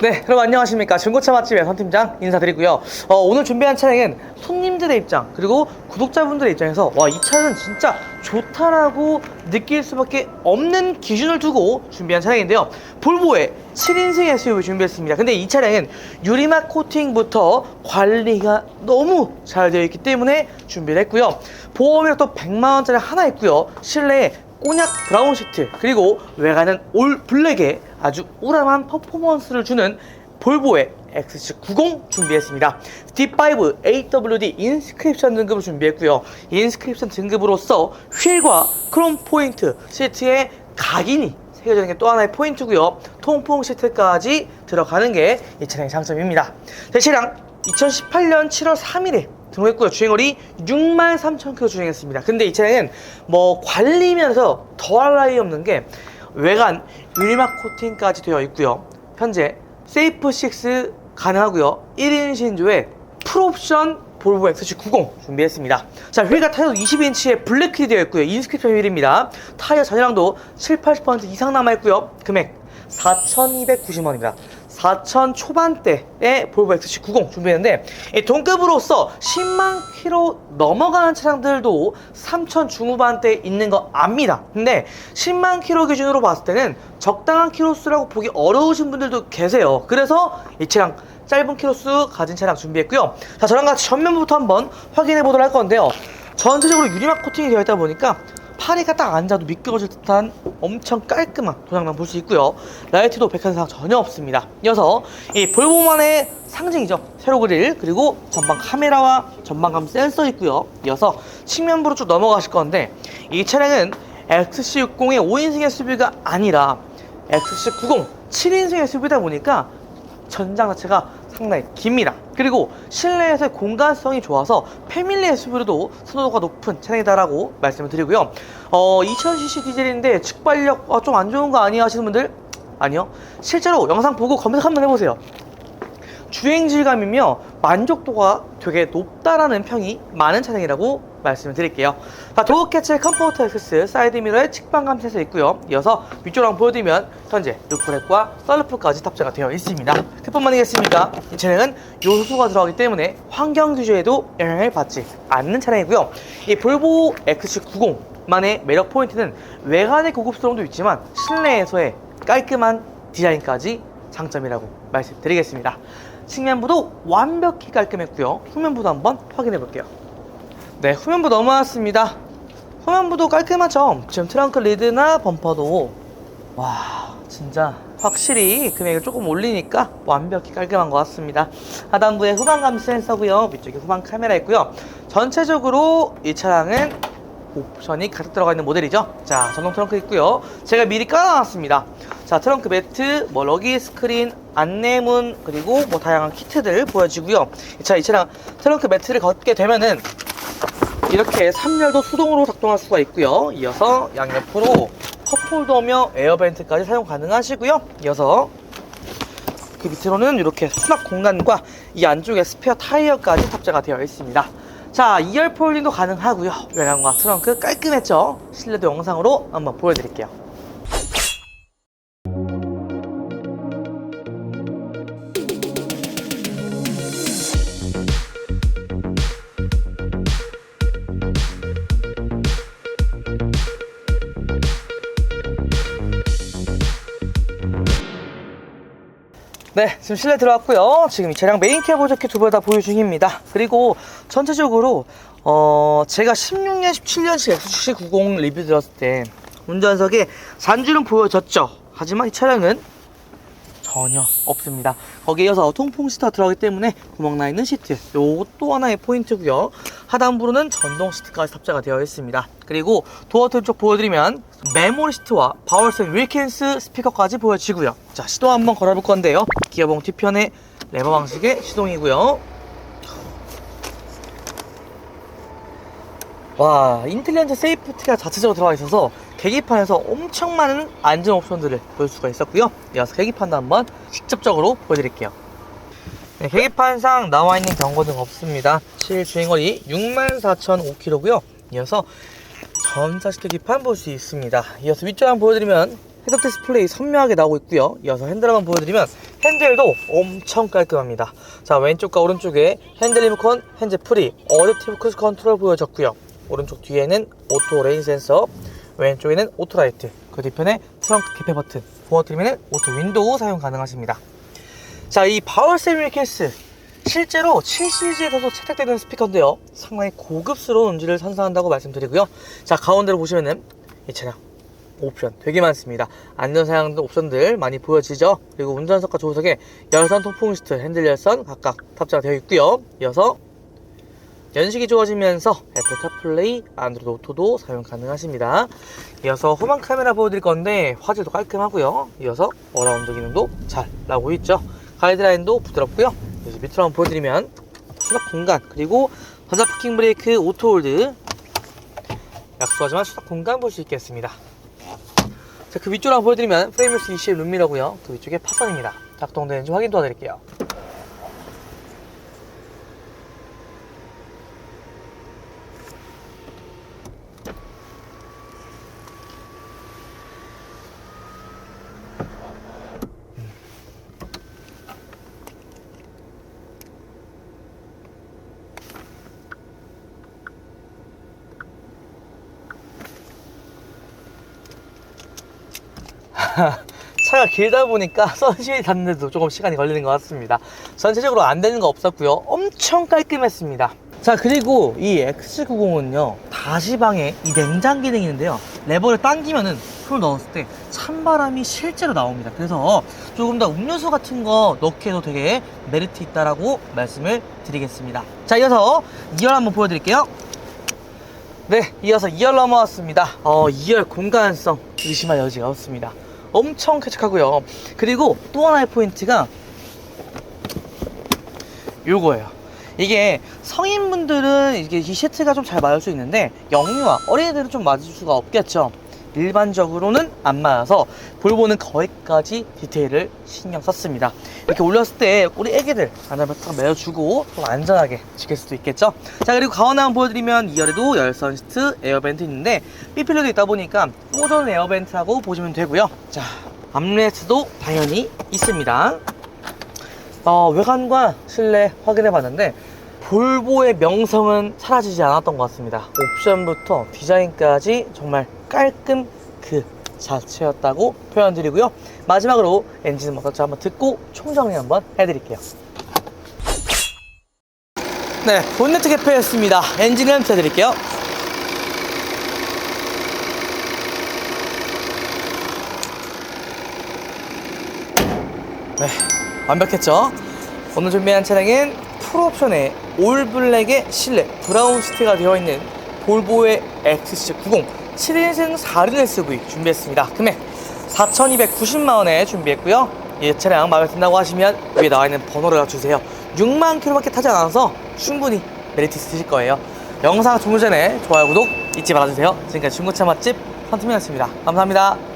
네, 여러분 안녕하십니까. 중고차 맛집의 선팀장 인사드리고요. 어, 오늘 준비한 차량은 손님들의 입장, 그리고 구독자분들의 입장에서 와, 이 차는 진짜 좋다라고 느낄 수밖에 없는 기준을 두고 준비한 차량인데요. 볼보의 7인승 SUV 준비했습니다. 근데 이 차량은 유리막 코팅부터 관리가 너무 잘 되어 있기 때문에 준비를 했고요. 보험이랑 또 100만원짜리 하나 있고요. 실내에 꼬냑 브라운 시트 그리고 외관은 올 블랙에 아주 우람한 퍼포먼스를 주는 볼보의 XC90 준비했습니다. D5 AWD 인스크립션 등급을 준비했고요. 인스크립션 등급으로서 휠과 크롬 포인트, 시트에 각인이 새겨지는 게 또 하나의 포인트고요. 통풍 시트까지 들어가는 게 이 차량의 장점입니다. 제 차량 2018년 7월 3일에 등록했고요. 주행거리 6만 3천 킬로 주행했습니다. 근데 이 차량은 뭐 관리면서 더할 나위 없는 게 외관 유리막 코팅까지 되어 있고요. 현재 세이프 6 가능하고요. 1인 신조에 풀옵션 볼보 XC90 준비했습니다. 자, 휠과 타이어 20인치의 블랙이 되어 있고요. 인스크립션 휠입니다. 타이어 잔여량도 7, 80% 이상 남아 있고요. 금액 4,290원입니다. 4천 초반대의 볼보 XC90 준비했는데 이 동급으로서 10만 킬로 넘어가는 차량들도 3천 중후반대에 있는 거 압니다. 근데 10만 킬로 기준으로 봤을 때는 적당한 키로수라고 보기 어려우신 분들도 계세요. 그래서 이 차량 짧은 키로수 가진 차량 준비했고요. 자, 저랑 같이 전면부터 한번 확인해 보도록 할 건데요. 전체적으로 유리막 코팅이 되어 있다 보니까 파리가 딱 앉아도 미끄러질 듯한 엄청 깔끔한 도장만 볼 수 있고요. 라이트도 백한상 전혀 없습니다. 이어서 이 볼보만의 상징이죠. 세로 그릴 그리고 전방 카메라와 전방감 센서 있고요. 이어서 측면부로 쭉 넘어가실 건데 이 차량은 XC60의 5인승 SUV가 아니라 XC90 7인승 SUV다 보니까 전장 자체가 상당히 깁니다. 그리고 실내에서의 공간성이 좋아서 패밀리 SUV로도 선호도가 높은 차량이다라고 말씀을 드리고요. 어, 2000cc 디젤인데 측발력 어, 좀안 좋은 거 아니야 하시는 분들? 아니요. 실제로 영상 보고 검색 한번 해보세요. 주행 질감이며 만족도가 되게 높다라는 평이 많은 차량이라고 말씀을 드릴게요. 자, 도어 캐치 컴포트 엑스 사이드 미러에 측방감 센서 있고요. 이어서 위쪽으로 보여드리면 현재 루프렉과 썰루프까지 탑재가 되어 있습니다. 그뿐만 아니겠습니까? 이 차량은 요소가 들어가기 때문에 환경 규제에도 영향을 받지 않는 차량이고요. 이 볼보 XC90 만의 매력 포인트는 외관의 고급스러움도 있지만 실내에서의 깔끔한 디자인까지 장점이라고 말씀드리겠습니다. 측면부도 완벽히 깔끔했고요. 후면부도 한번 확인해 볼게요. 네, 후면부 넘어왔습니다. 후면부도 깔끔하죠? 지금 트렁크 리드나 범퍼도 와 진짜 확실히 금액을 조금 올리니까 완벽히 깔끔한 것 같습니다. 하단부에 후방 감지 센서고요. 위쪽에 후방 카메라 있고요. 전체적으로 이 차량은 옵션이 가득 들어가 있는 모델이죠. 자, 전동 트렁크 있고요. 제가 미리 깔아놨습니다. 자, 트렁크 매트, 뭐 러기 스크린, 안내문 그리고 뭐 다양한 키트들 보여지고요. 자, 이 차량 트렁크 매트를 걷게 되면은 이렇게 3열도 수동으로 작동할 수가 있고요. 이어서 양옆으로 컵홀더며 에어벤트까지 사용 가능하시고요. 이어서 그 밑으로는 이렇게 수납 공간과 이 안쪽에 스페어 타이어까지 탑재가 되어 있습니다. 자, 2열 폴딩도 가능하고요. 외관과 트렁크 깔끔했죠? 실내도 영상으로 한번 보여드릴게요. 네, 지금 실내 들어왔고요. 지금 이 차량 메인 캐버 자켓 두번다 보유 중입니다. 그리고 전체적으로 어 제가 16년, 17년식 XC90 리뷰 들었을 때 운전석에 잔주는 보여졌죠. 하지만 이 차량은 전혀 없습니다. 거기에 이어서 통풍 시트가 들어가기 때문에 구멍 나 있는 시트. 요것도 하나의 포인트고요. 하단부로는 전동 시트까지 탑재가 되어 있습니다. 그리고 도어 쪽 보여드리면 메모리 시트와 바월슨 윌킨스 스피커까지 보여지고요. 자, 시동 한번 걸어볼 건데요. 기어봉 뒤편에 레버 방식의 시동이고요. 와, 인텔리전트 세이프티가 자체적으로 들어가 있어서 계기판에서 엄청 많은 안전 옵션들을 볼 수가 있었고요. 이어서 계기판도 한번 직접적으로 보여드릴게요. 네, 계기판상 나와 있는 경고등 없습니다. 실 주행거리 64,005km고요. 이어서 전자식 계기판 볼 수 있습니다. 이어서 위쪽 한번 보여드리면 헤드업 디스플레이 선명하게 나오고 있고요. 이어서 핸들 한번 보여드리면 핸들도 엄청 깔끔합니다. 자 왼쪽과 오른쪽에 핸들 리모컨, 핸즈 프리, 어댑티브 크루즈 컨트롤 보여졌고요. 오른쪽 뒤에는 오토 레인 센서, 왼쪽에는 오토 라이트, 그 뒤편에 트렁크 개폐 버튼, 부어트림에는 오토 윈도우 사용 가능하십니다. 자, 이 바울 세미얼 케이스 실제로 7시리즈에서도 채택되는 스피커인데요. 상당히 고급스러운 음질을 선사한다고 말씀드리고요. 자, 가운데로 보시면은 이 차량 옵션 되게 많습니다. 안전사양 등 옵션들 많이 보여지죠. 그리고 운전석과 조수석에 열선 통풍 시트, 핸들 열선 각각 탑재가 되어 있고요. 이어서 연식이 좋아지면서 애플 카플레이, 안드로이드 오토도 사용 가능하십니다. 이어서 후방 카메라 보여드릴 건데 화질도 깔끔하고요. 이어서 어라운드 기능도 잘 나오고 있죠. 가이드라인도 부드럽고요. 이제 밑으로 한번 보여드리면 수납 공간 그리고 전자 파킹 브레이크 오토홀드 약소하지만 수납 공간 볼 수 있겠습니다. 자, 그 위쪽으로 한번 보여드리면 프레임리스 20 룸미러고요. 그 위쪽에 파선입니다. 작동되는지 확인 도와드릴게요. 차가 길다 보니까 선시이 닿는데도 조금 시간이 걸리는 것 같습니다. 전체적으로 안 되는 거 없었고요. 엄청 깔끔했습니다. 자 그리고 이 X90은요 다시방에 이 냉장 기능이 있는데요 레버를 당기면은 손을 넣었을 때 찬바람이 실제로 나옵니다 그래서 조금 더 음료수 같은 거 넣기에도 되게 메리트 있다라고 말씀을 드리겠습니다 자 이어서 2열 한번 보여드릴게요 네, 이어서 2열 넘어왔습니다. 어, 2열 공간성 의심할 여지가 없습니다. 엄청 쾌적하고요. 그리고 또 하나의 포인트가 요거예요. 이게 성인분들은 이게 이 시트가 좀 잘 맞을 수 있는데 영유아 어린이들은 좀 맞을 수가 없겠죠. 일반적으로는 안 맞아서 볼보는 거기까지 디테일을 신경 썼습니다. 이렇게 올렸을 때 우리 애기들 안전벨 딱 매어주고 좀 안전하게 지킬 수도 있겠죠. 자 그리고 가운데 한번 보여드리면 2열에도 열선 시트 에어벤트 있는데 삐필러도 있다 보니까 오전 에어벤트라고 보시면 되고요. 자 암레스트도 당연히 있습니다. 어, 외관과 실내 확인해 봤는데 볼보의 명성은 사라지지 않았던 것 같습니다. 옵션부터 디자인까지 정말 깔끔 그 자체였다고 표현드리고요. 마지막으로 엔진 모터차 한번 듣고 총정리 한번 해드릴게요. 네, 본네트 개폐였습니다. 엔진 램프 해드릴게요. 네, 완벽했죠? 오늘 준비한 차량은 풀옵션에 올블랙의 실내 브라운 시트가 되어 있는 볼보의 XC90 7인승 4륜 SUV 준비했습니다. 금액 4,290만원에 준비했고요. 이 차량 마음에 든다고 하시면 위에 나와 있는 번호를 주세요. 6만 킬로밖에 타지 않아서 충분히 메리트 있으실 거예요. 영상 종료 전에 좋아요, 구독 잊지 말아주세요. 지금까지 중고차 맛집 헌트맨이었습니다. 감사합니다.